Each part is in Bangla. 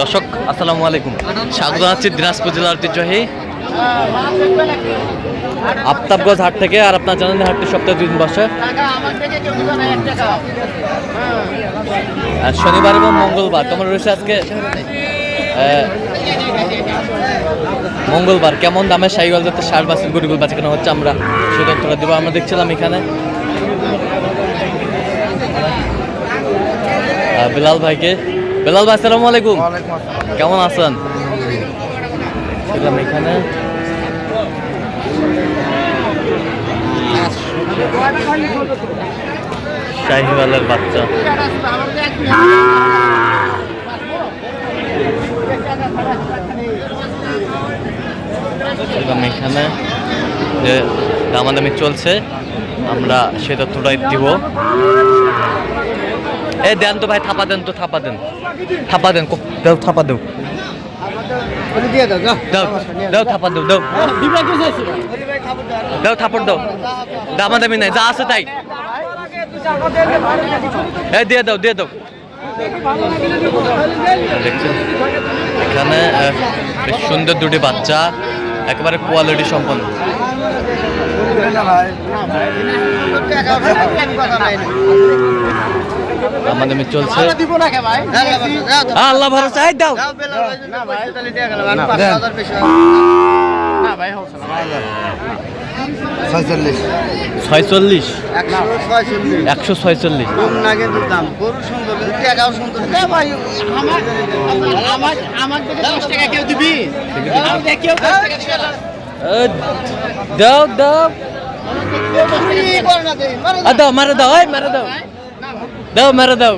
দর্শক, আসসালামু আলাইকুম। স্বাগত জানাচ্ছি দিনাজপুর জেলার ঐতিহ্যবাহী আফতাবগঞ্জ হাট থেকে আর আপনার জানেন হাটটি সপ্তাহে দুই দিন বসে। শনিবার এবং মঙ্গলবার তোমার রয়েছে আজকে? মঙ্গলবার, কেমন দামে সাইকেল যাতে ষাট বাসের গরিগুল বাচ্চা কেন হচ্ছে আমরা সেই তথ্যটা দেবো। আমরা দেখছিলাম এখানে। বিলাল ভাইকে বিলাল ভাই আসসালামু আলাইকুম। কেমন আছেন? ছিলাম এখানে। শাহিওয়ালের বাচ্চা। ছিলাম এখানে। যে দামাদামি চলছে। আমরা সে তথ্যটাই দিব। এ, দেন তো ভাই, থাপা দেন তো, থাপা দেন। থাপা দেন দাও, থাপা দাও। দাও থাপা দাও দাও। দাও, থাপড় দাও। দামাদামি নাই, যা আছে তাই। এ, দিয়ে দাও দিয়ে দাও। এখানে বেশ সুন্দর দুটি বাচ্চা, একেবারে কোয়ালিটি সম্পন্ন। দামাদামি চলছে। আল্লাহ ভরসা দাও। ছয়চল্লিশ। একশো ছয়চল্লিশ। দাও দাও। দাও মারে দাও এই মারে দাও। দাও দাও।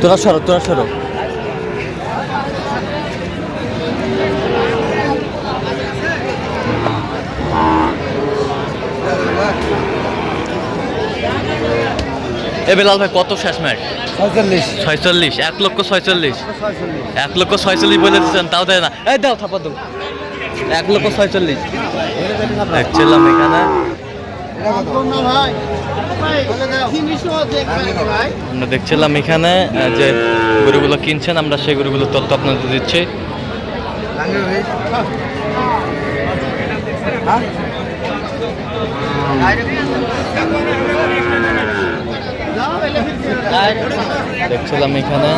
তোরা সরো তোরা সরো। এ বেলাল ভাই কত শেষ ম্যাচ ছয়চল্লিশ। ছয়চল্লিশ এক লক্ষ ছয়চল্লিশ। এক লক্ষ ছয়চল্লিশ। বলে দিচ্ছেন তাও দেয় না। এই দাও থাপা দাও। এক লক্ষ ছয়চল্লিশ। দেখছিলাম এখানে। আমরা দেখছিলাম এখানে যে গরুগুলো কিনছেন আমরা সেই গরুগুলো তথ্য আপনাদের দিচ্ছি। দেখছিলাম এখানে।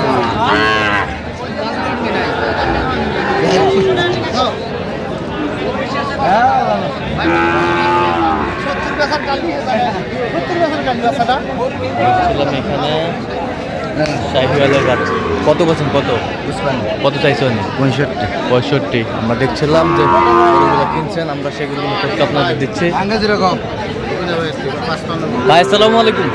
দেখছিলাম এখানে শাহিওয়ালের কত বছর কত? কত চাইছেন পঁয়ষট্টি। পঁয়ষট্টি। আমরা দেখছিলাম যে গরুগুলো কিনছেন আমরা সেগুলো আপনাদের দিচ্ছি। ভাই আসসালামু আলাইকুম।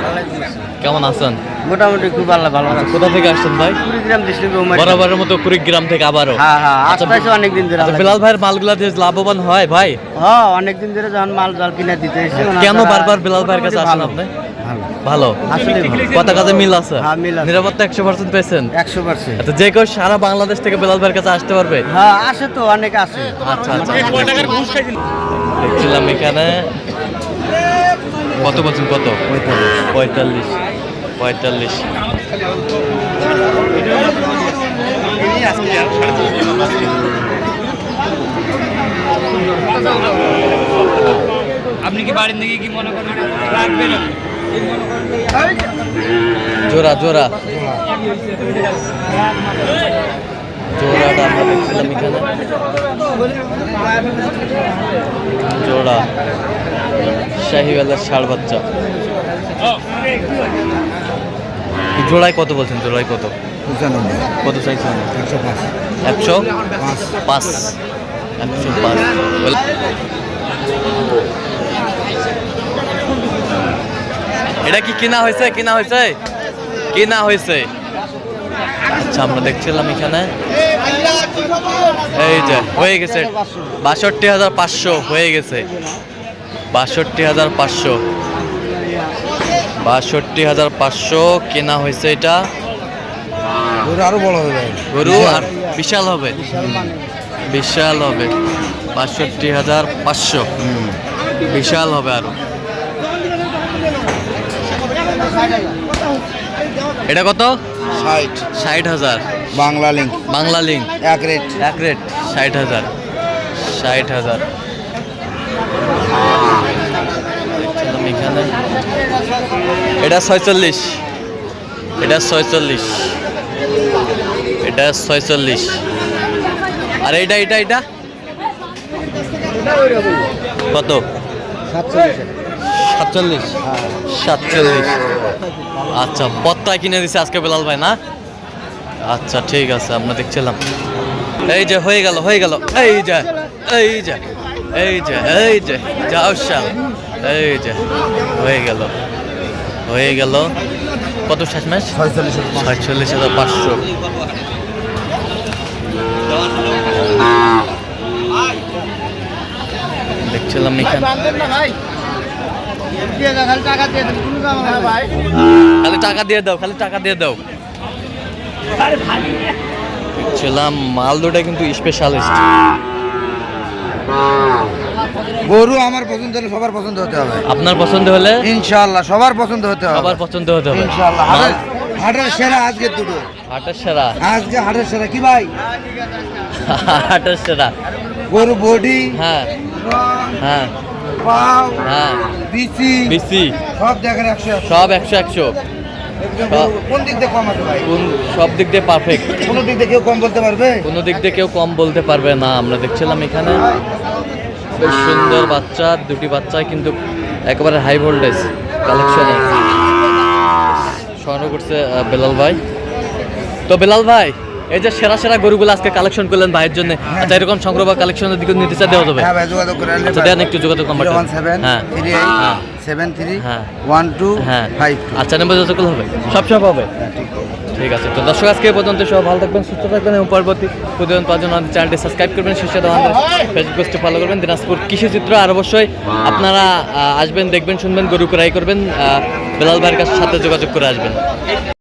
কেমন আছেন? মোটামুটি খুব ভালো ভালো আছে। কোথা থেকে আসছেন ভাই? কুড়িগ্রাম ডিস্ট্রিক্ট বরাবরের মতো কুড়িগ্রাম থেকে আবারও। হ্যাঁ হ্যাঁ আচ্ছা, অনেক দিন ধরে আচ্ছা বিলাল ভাইয়ের মালগুলা দিয়ে লাভবান হয় ভাই? হ্যাঁ অনেক দিন ধরে যখন মাল জাল কিনে দিতে এসে কেন বারবার বিলাল ভাইয়ের কাছে আসেন আপনি? ভালো। আসলে কথা কাজে মিল আছে? হ্যাঁ। নিরাপত্তা একশো পার্সেন্ট পেয়েছেন? একশো পার্সেন্ট আচ্ছা যে কেউ সারা বাংলাদেশ থেকে বিলাল ভাইয়ের কাছে আসতে পারবে? হ্যাঁ আসে তো অনেক আসে। আচ্ছা আচ্ছা। দেখছিলাম এখানে কত বলছেন কত? পঁয়তাল্লিশ। পঁয়তাল্লিশ। আপনি কি বাড়ির দিকে কি মনে করেন রাখবেন? জোড়া জোড়া। জোড়াটা আমরা দেখছিলাম এখানে। জোড়া। শাহিওয়ালার ষাড় বাচ্চা। জোড়ায় কত বলছেন? জোড়ায় কত? পঁচানব্বই। কত চাইছেন? একশো পাঁচ। একশো পাঁচ। একশো পাঁচ। এটা কি কিনা হয়েছে? কিনা হয়েছে? কিনা হয়েছে? আচ্ছা আমরা দেখছিলাম এখানে। এই যে হয়ে গেছে। বাষট্টি হাজার পাঁচশো হয়ে গেছে। বাষট্টি হাজার পাঁচশো। বাষট্টি হাজার পাঁচশো কেনা হয়েছে এটা। আরও বড় যায় গরু আর বিশাল হবে? বিশাল হবে। বাষট্টি হাজার পাঁচশো। বিশাল হবে আরও। এটা কত? ষাট। ষাট হাজার। বাংলা লিঙ্ক বাংলা লিঙ্ক এক রেট এক রেট ষাট হাজার। ষাট হাজার। এখানে। এটা ছয়চল্লিশ। এটা ছয়চল্লিশ। এটা ছয়চল্লিশ। আর এইটা এটা এটা কত? সাতচল্লিশ। সাতচল্লিশ। আচ্ছা পত্তায় কিনে দিছে আজকে বেলাল ভাই, না? আচ্ছা ঠিক আছে, আমরা দেখছিলাম। এই যে, হয়ে গেল হয়ে গেল। এই যে এই যে এই যে এই যে, যাও শাল। এই যে হয়ে গেল। হয়ে গেল। কত শেষ ম্যাচ? সাতচল্লিশ হাজার পাঁচশো। দেখছিলাম এখানে খালি টাকা দিয়ে দাও খালি টাকা দিয়ে দাও। দেখছিলাম মাল দুটা কিন্তু স্পেশালিস্ট গরু আমার পছন্দ হলে সবার পছন্দ হতে হবে। আপনার পছন্দ হলে? ইনশাআল্লাহ সবার পছন্দ হতে হবে। সবার পছন্দ হতে হবে। ইনশাআল্লাহ হাটের সেরা আজকে দুটো। হাটের সেরা? আজকে হাটের সেরা কি ভাই? হাটের সেরা। গরু বডি হ্যাঁ। হ্যাঁ। পাও হ্যাঁ। বিচি বিসি সব দেখেন একশো একশো। সব একশো একশো। কোন দিক দিয়ে কম আছে ভাই? কোন সব দিক দিয়ে পারফেক্ট কোন দিক দিয়ে কেউ কম বলতে পারবে? কোনো দিক দিয়ে কেউ কম বলতে পারবে না। আমরা দেখছিলাম এখানে। বেশ সুন্দর বাচ্চা দুটি বাচ্চা কিন্তু একেবারে হাই ভোল্টেজ কালেকশনে স্বর্ণ করছে বেলাল ভাই। তো বেলাল ভাই এই যে সেরা সেরা গরুগুলো আজকে কালেকশন করলেন ভাইয়ের জন্য। আচ্ছা এরকম সংগ্রহ বা কালেকশনের দিকে নিতে চাই দেওয়া যাবে? হ্যাঁ ভাই যোগাযোগ করে আচ্ছা দেন একটু যোগাযোগ নাম্বারটা ওয়ান হ্যাঁ। হ্যাঁ। সেভেন থ্রি হ্যাঁ। ওয়ান টু হ্যাঁ। ফাইভ আচ্ছা নাম্বার যোগাযোগ হবে? সব সব হবে? ঠিক আছে। তো দর্শক আজকে পর্যন্ত সব ভালো থাকবেন সুস্থ থাকবেন এবং পরবর্তী প্রতিদিন জন্য আমাদের চ্যানেলটি সাবস্ক্রাইব করবেন শীর্ষে আমাদের ফেসবুক পেজটি ফলো করবেন দিনাজপুর কৃষি চিত্র আর অবশ্যই আপনারা আসবেন দেখবেন শুনবেন গরু ক্রয় করবেন বেলাল ভাইয়ের কাছে সাথে যোগাযোগ করে আসবেন।